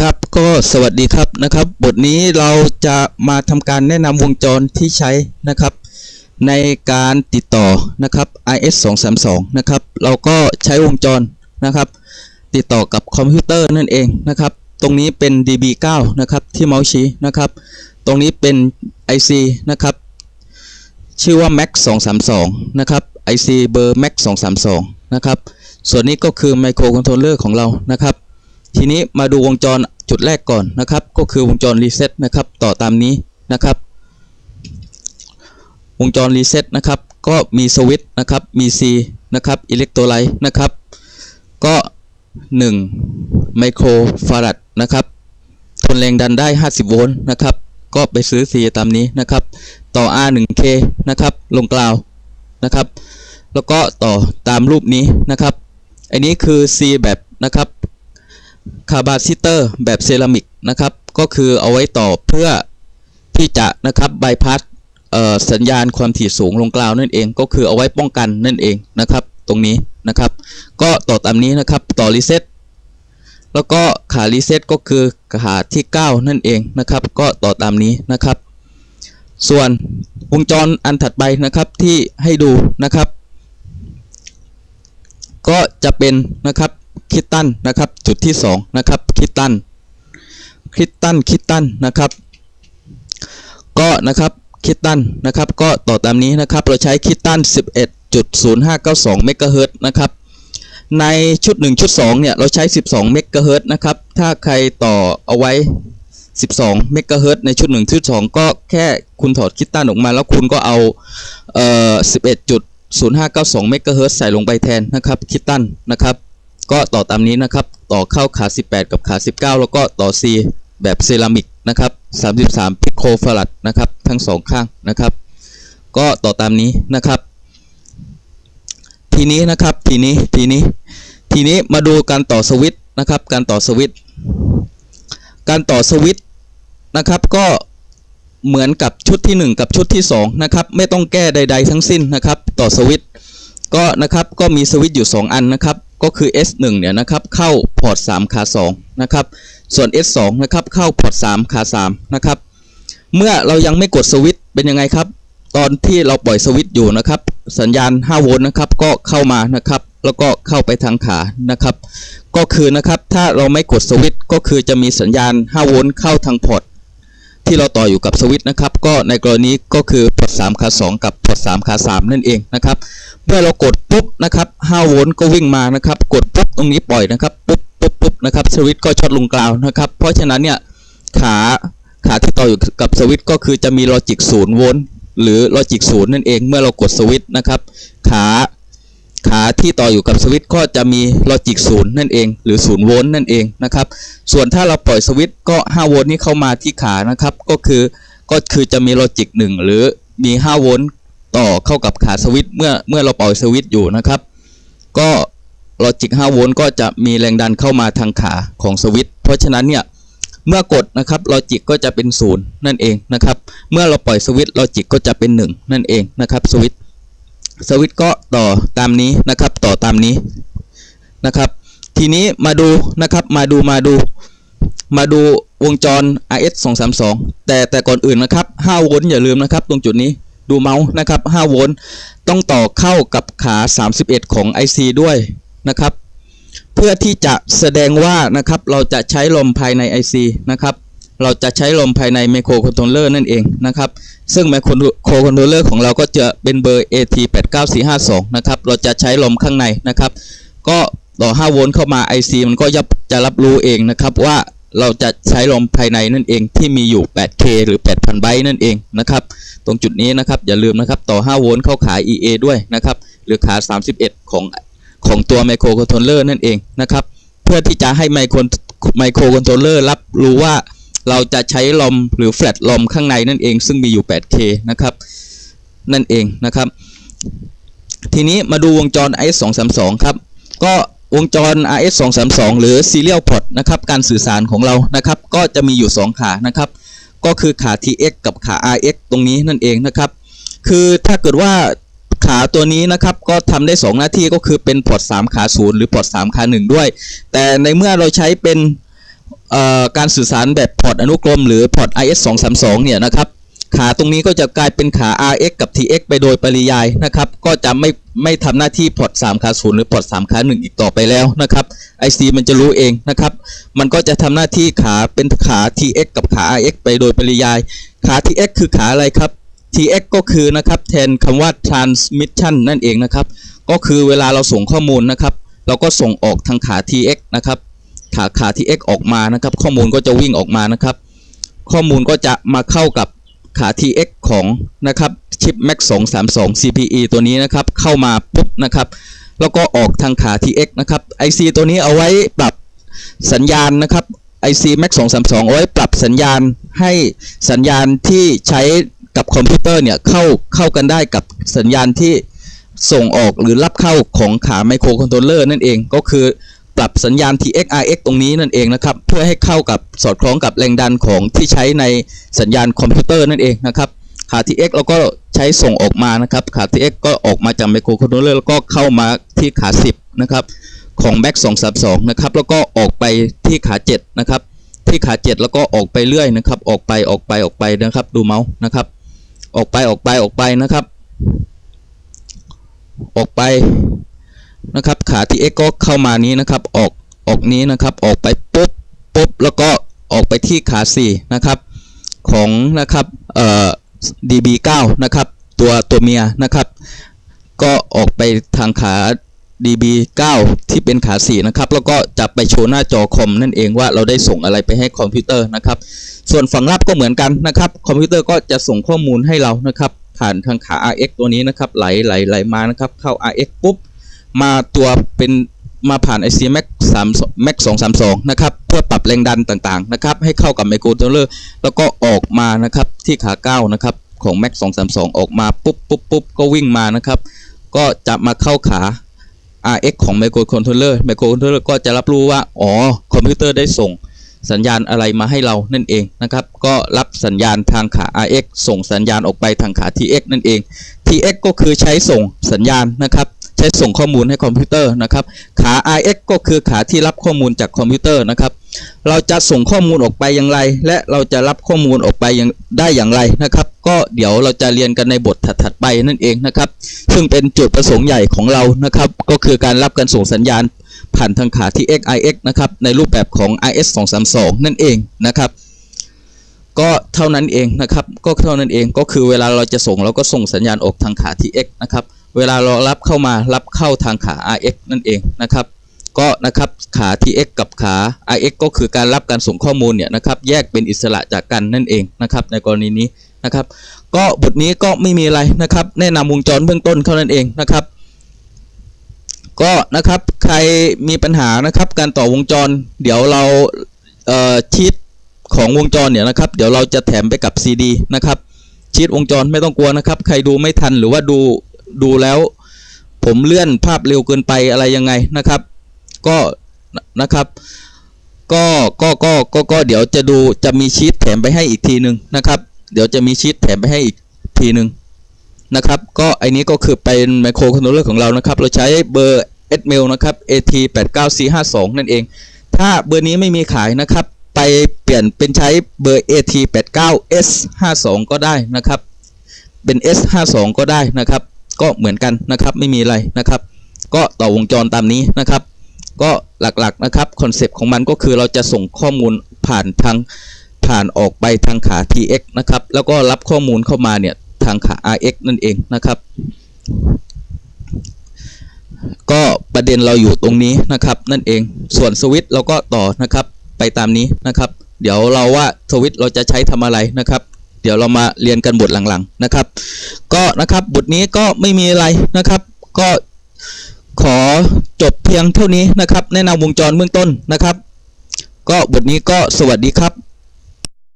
ครับก็สวัสดีครับนะครับ บทนี้เราจะมาทำการแนะนำวงจรที่ใช้นะครับ ในการติดต่อนะครับ IS 2 3 2นะครับ เราก็ใช้วงจรนะครับ ติดต่อกับคอมพิวเตอร์นั่นเองนะครับ ตรงนี้เป็น DB9 นะครับที่เมาส์ชี้นะครับ ตรงนี้เป็น IC นะครับ ชื่อว่า Max 232นะครับ IC เบอร์ Max 232นะครับ ส่วนนี้ก็คือไมโครคอนโทรลเลอร์ของเรานะครับ ทีนี้มาดูวงจรจุดแรกก่อนนะครับ ก็คือวงจรรีเซ็ตนะครับ ต่อตามนี้นะครับ วงจรรีเซ็ตนะครับ ก็มีสวิตช์นะครับ มี C นะครับ อิเล็กโทรไลต์นะครับ ก็ 1 ไมโครฟาราดนะครับ ทนแรงดันได้ 50 โวลต์นะครับ ก็ไปซื้อ C ตามนี้นะครับ ต่อ R 1K นะครับ ลงกล่าวนะครับ แล้วก็ต่อตามรูปนี้นะครับ อันนี้คือ C แบบนะครับ คาบาซิเตอร์แบบเซรามิกนะครับก็คือเอาไว้ต่อเพื่อที่จะนะครับบายพาสสัญญาณความถี่สูงลงกล่าวนั่นเองก็คือเอาไว้ป้องกันนั่นเองนะครับตรงนี้นะครับ ก็ต่อตามนี้นะครับต่อรีเซ็ตแล้วก็ขารีเซ็ตก็คือขาที่ 9 นั่นเองนะครับ ก็ต่อตามนี้นะครับ ส่วนวงจรอันถัดไปนะครับที่ให้ดูนะครับ ก็จะเป็นนะครับ คิตตันนะครับ จุดที่2นะครับคิตตันคิตตันคิตตันนะครับ ก็นะครับคิตตันนะครับ ก็ต่อตามนี้นะครับ เราใช้คิตตัน 11.0592เมกะเฮิรตซ์นะครับ ในชุด 1 ชุด 2 เนี่ย เราใช้ 12 เมกะเฮิรตซ์นะครับ ถ้าใครต่อเอาไว้ 12 เมกะเฮิรตซ์ในชุด 1 ชุด 2 ก็แค่คุณถอดคิตตันออกมา แล้วคุณก็เอาเอ่อ11.0592เมกะเฮิรตซ์ใส่ลงไปแทนนะครับ คิตตันนะครับ ก็ต่อตามนี้นะครับ ต่อเข้าขา 18 กับขา 19 แล้วก็ต่อ C แบบเซรามิกนะครับ 33 พิโคฟารัดนะครับ ทั้งสองข้างนะครับ ก็ต่อตามนี้นะครับ ทีนี้นะครับทีนี้ทีนี้ ทีนี้มาดูการต่อสวิตนะครับ การต่อสวิตการต่อสวิตนะครับก็เหมือนกับชุดที่ 1 กับชุดที่ 2 นะครับ ไม่ต้องแก้ใด ๆ ทั้งสิ้นนะครับ ต่อสวิตก็นะครับก็มีสวิตอยู่ 2 อันนะครับ ก็คือ S1 เนี่ยนะครับเข้าพอร์ต3ขา2นะครับส่วน S2 นะครับเข้าพอร์ต3ขา3นะครับเมื่อเรายังไม่กดสวิตช์เป็นยังไงครับ ตอนที่เราปล่อยสวิตช์อยู่นะครับ สัญญาณ 5 โวลต์นะครับก็เข้ามานะครับ แล้วก็เข้าไปทางขานะครับ ก็คือนะครับถ้าเราไม่กดสวิตช์ก็คือจะมีสัญญาณ 5 โวลต์เข้าทางพอร์ต ที่เราต่ออยู่กับสวิตช์นะครับ ก็ในกรณีก็คือพอร์ต3ขา2กับพอร์ต3ขา3นั่นเองนะครับ เมื่อเรากดปุ๊บนะครับ5โวลต์ก็วิ่งมานะครับ กดปุ๊บตรงนี้ปล่อยนะครับปุ๊บปุ๊บปุ๊บนะครับสวิตช์ก็ช็อตลงกลาวนะครับ เพราะฉะนั้นเนี่ยขาขาที่ต่ออยู่กับสวิตช์ก็คือจะมีลอจิก0โวลต์หรือลอจิก0นั่นเอง เมื่อเรากดสวิตช์นะครับ ขา ขาที่ต่ออยู่กับสวิตช์ก็จะมีลอจิก0นั่นเอง หรือ0โวลต์นั่นเองนะครับ ส่วนถ้าเราปล่อยสวิตช์ก็ 5 โวลต์นี้เข้ามาที่ขานะครับ ก็คือก็คือจะมีลอจิก1หรือมี 5 โวลต์ต่อเข้ากับขาสวิตช์เมื่อเมื่อเราปล่อยสวิตช์อยู่นะครับ ก็ลอจิก 5 โวลต์ก็จะมีแรงดันเข้ามาทางขาของสวิตช์เพราะฉะนั้นเนี่ยเมื่อกดนะครับลอจิกก็จะเป็นศูนย์นั่นเองนะครับ เมื่อเราปล่อยสวิตช์ลอจิกก็จะเป็น 1 นั่นเองนะครับสวิตช์ สวิตช์ก็ต่อตามนี้นะครับต่อตามนี้นะครับ ทีนี้มาดูนะครับมาดูมาดูมาดูวงจร RS 232 แต่แต่ก่อนอื่นนะครับ 5 โวลต์อย่าลืมนะครับ ตรงจุดนี้ดูเมาส์นะครับ 5 โวลต์ต้องต่อเข้ากับขา 31 ของ IC ด้วยนะครับ เพื่อที่จะแสดงว่านะครับเราจะใช้ลมภายใน IC นะครับ เราจะใช้ลมภายในไมโครคอนโทรลเลอร์นั่นเองนะครับ ซึ่งไมโครคอนโทรลเลอร์ของเราก็จะเป็นเบอร์ AT89452 นะครับ เราจะใช้ลมข้างในนะครับ ก็ต่อ 5 โวลต์เข้ามา IC มันก็จะรับรู้เองนะครับว่าเราจะใช้ลมภายในนั่นเองที่มีอยู่ 8K หรือ 8,000 ไบต์นั่นเองนะครับ ตรงจุดนี้นะครับอย่าลืมนะครับต่อ 5 โวลต์เข้าขา EA ด้วยนะครับ หรือขา 31 ของของตัวไมโครคอนโทรลเลอร์นั่นเองนะครับ เพื่อที่จะให้ไมโครไมโครคอนโทรลเลอร์รับรู้ว่า เราจะใช้ลมหรือแฟลตลมข้างในนั่นเอง ซึ่งมีอยู่ 8K นะครับ นั่นเองนะครับ ทีนี้มาดูวงจร IS 232ครับ ก็วงจร RS 232หรือ Serial Port นะครับ การสื่อสารของเรานะครับ ก็จะมีอยู่ 2 ขานะครับ ก็คือขา TX กับขา RX ตรงนี้นั่นเองนะครับ คือถ้าเกิดว่าขาตัวนี้นะครับก็ทำได้ 2 หน้าที่ก็คือเป็นพอร์ต3ขา0หรือพอร์ต3ขา1ด้วย แต่ในเมื่อเราใช้เป็น การสื่อสารแบบพอร์ตอนุกรม หรือพอร์ต IS 232เนี่ยนะครับขาตรงนี้ก็จะกลายเป็นขา RX กับ TX ไปโดยปริยายนะครับ ก็จะไม่ไม่ทำหน้าที่พอร์ต3ขา0หรือพอร์ต3ขา 1 อีกต่อไปแล้วนะครับ IC มันจะรู้เองนะครับ มันก็จะทำหน้าที่ขาเป็นขา TX กับขา RX ไปโดยปริยาย ขา TX คือขาอะไรครับ TX ก็คือนะครับแทนคำว่า transmission นั่นเองนะครับ ก็คือเวลาเราส่งข้อมูลนะครับ เราก็ส่งออกทางขา TX นะครับ ขาขา TX ออกมานะครับ ข้อมูลก็จะวิ่งออกมานะครับ ข้อมูลก็จะมาเข้ากับขา TX ของนะครับชิป Max 232 CPE ตัวนี้นะครับเข้ามาปุ๊บนะครับ แล้วก็ออกทางขา TX นะครับ IC ตัวนี้เอาไว้ปรับสัญญาณนะครับ IC Max 232เอาไว้ปรับสัญญาณให้สัญญาณที่ใช้กับคอมพิวเตอร์เนี่ยเข้าเข้ากันได้กับสัญญาณที่ส่งออกหรือรับเข้าของขาไมโครคอนโทรลเลอร์นั่นเองก็คือ ปรับสัญญาณ TX RX ตรงนี้นั่นเองนะครับ เพื่อให้เข้ากับสอดคล้องกับแรงดันของที่ใช้ในสัญญาณคอมพิวเตอร์นั่นเองนะครับขา TX เราก็ใช้ส่งออกมานะครับขา TX ก็ออกมาจากไมโครคอนโทรลเลอร์แล้วก็เข้ามาที่ขา 10 นะครับของ Max 232 นะครับ แล้วก็ออกไปที่ขา 7 นะครับ ที่ขา 7 แล้วก็ออกไปเรื่อยนะครับ ออกไปออกไปออกไปนะครับ ดูเมาส์นะครับ ออกไปออกไปออกไปนะครับ ออกไป นะครับขา TX ก็เข้ามานี้นะครับออกออกนี้นะครับออกไปปุ๊บปุ๊บแล้วก็ออกไปที่ขา 4 นะครับ ของนะครับเอ่อ DB9 นะครับตัวตัวเมียนะครับ ก็ออกไปทางขา DB9 ที่เป็นขา 4 นะครับ แล้วก็จะไปโชว์หน้าจอคอมนั่นเองว่าเราได้ส่งอะไรไปให้คอมพิวเตอร์นะครับ ส่วนฝั่งรับก็เหมือนกันนะครับ คอมพิวเตอร์ก็จะส่งข้อมูลให้เรานะครับ ผ่านทางขา RX ตัวนี้นะครับไหลไหลไหลมานะครับเข้า RX ปุ๊บ มาตัวเป็นมาผ่าน IC Max 3 Max 232 นะครับ เพื่อปรับแรงดันต่างๆ นะครับ ให้เข้ากับไมโครคอนโทรลเลอร์ แล้วก็ออกมานะครับที่ขา 9 นะครับ ของ Max 232 ออกมาปุ๊บปุ๊บปุ๊บก็วิ่งมานะครับ ก็จะมาเข้าขา RX ของ microcontroller microcontroller ก็จะรับรู้ว่า อ๋อ คอมพิวเตอร์ได้ส่งสัญญาณอะไรมาให้เรานั่นเองนะครับ ก็รับสัญญาณทางขา RX ส่งสัญญาณออกไปทางขา TX นั่นเอง TX ก็คือใช้ส่งสัญญาณนะครับ ใช้ส่งข้อมูลให้คอมพิวเตอร์นะครับขา RX ก็คือขาที่รับข้อมูลจากคอมพิวเตอร์นะครับเราจะส่งข้อมูลออกไปอย่างไร และเราจะรับข้อมูลออกไปยังได้อย่างไรนะครับ ก็เดี๋ยวเราจะเรียนกันในบทถัดๆไปนั่นเองนะครับ ซึ่งเป็นจุดประสงค์ใหญ่ของเรานะครับ ก็คือการรับการส่งสัญญาณผ่านทางขาที่ XIX นะครับในรูปแบบของ IS 232นั่นเองนะครับ ก็เท่านั้นเองนะครับ ก็เท่านั้นเองก็คือเวลาเราจะส่งเราก็ส่งสัญญาณออกทางขา TX นะครับเวลาเรารับเข้ามารับเข้าทางขา RX นั่นเองนะครับ ก็นะครับขา TX กับขา RX ก็คือการรับการส่งข้อมูลเนี่ยนะครับแยกเป็นอิสระจากกันนั่นเองนะครับในกรณีนี้นะครับ ก็บทนี้ก็ไม่มีอะไรนะครับ แนะนำวงจรเบื้องต้นเท่านั้นเองนะครับก็นะครับใครมีปัญหานะครับการต่อวงจร เดี๋ยวเราชีต ของวงจรเนี่ยนะครับ เดี๋ยวเราจะแถมไปกับ CD นะครับชีตวงจรไม่ต้องกลัวนะครับ ใครดูไม่ทันหรือว่าดูดูแล้ว ผมเลื่อนภาพเร็วเกินไปอะไรยังไงนะครับ ก็นะครับ ก็ก็ก็ก็ก็เดี๋ยวจะดูจะมีชีตแถมไปให้อีกทีหนึ่งนะครับ เดี๋ยวจะมีชีตแถมไปให้อีกทีหนึ่งนะครับ ก็ไอ้นี้ก็คือเป็นไมโครคอนโทรลเลอร์ของเรานะครับ เราใช้เบอร์ s m a i l นะครับ at 8 9 4 5 2 นั่นเอง ถ้าเบอร์นี้ไม่มีขายนะครับ ไปเปลี่ยนเป็นใช้เบอร์ at 8 9 s 5 2 ก็ได้นะครับ เป็น s 5 2 ก็ได้นะครับ ก็เหมือนกันนะครับไม่มีอะไรนะครับ ก็ต่อวงจรตามนี้นะครับ ก็หลักๆนะครับคอนเซปต์ของมันก็คือเราจะส่งข้อมูลผ่านทางผ่านออกไปทางขา TX นะครับ แล้วก็รับข้อมูลเข้ามาเนี่ยทางขา RX นั่นเองนะครับ ก็ประเด็นเราอยู่ตรงนี้นะครับนั่นเองส่วนสวิตช์เราก็ต่อนะครับ ไปตามนี้นะครับ เดี๋ยวเราว่าสวิตเราจะใช้ทำอะไรนะครับ เดี๋ยวเรามาเรียนกันบทหลังๆนะครับ ก็นะครับบทนี้ก็ไม่มีอะไรนะครับ ก็ขอจบเพียงเท่านี้นะครับ แนะนำวงจรเบื้องต้นนะครับ ก็บทนี้ก็สวัสดีครับ